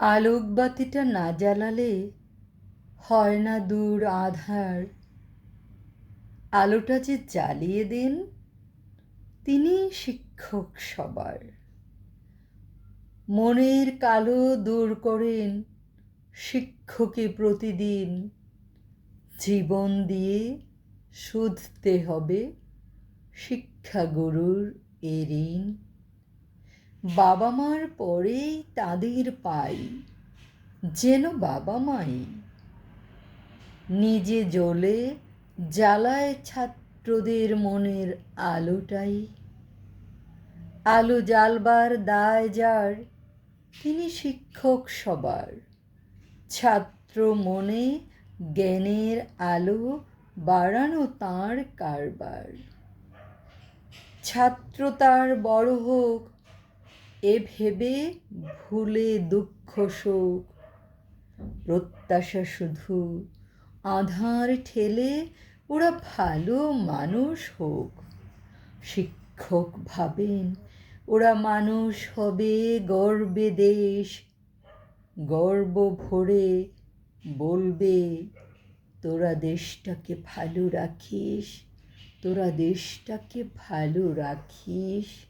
আলোকবাতিটা না জ্বালালে হয় না দূর আধার। আলোটা যে জ্বালিয়ে দেন, তিনি শিক্ষক সবার। মনের কালো দূর করেন শিক্ষকে প্রতিদিন। জীবন দিয়ে শুধতে হবে শিক্ষাগুরুর এ ঋণ। বাবা মার পরেই তাদের পাই। যেন বাবা মাই নিজে জ্বলে জ্বালায় ছাত্রদের মনের আলোটাই। আলো জ্বালবার দায় যার, তিনি শিক্ষক সবার। ছাত্র মনে জ্ঞানের আলো বাড়ানো তাঁর কারবার। ছাত্র তার বড় হোক এ ভেবে ভুলে দুঃখ শোক, প্রত্যাশা শুধু আধার ঠেলে ওরা ভালো মানুষ হোক। শিক্ষক ভাবেন ওরা মানুষ হবে গর্বে দেশ, গর্ব ভরে বলবে, তোরা দেশটাকে ভালো রাখিস, তোরা দেশটাকে ভালো রাখিস।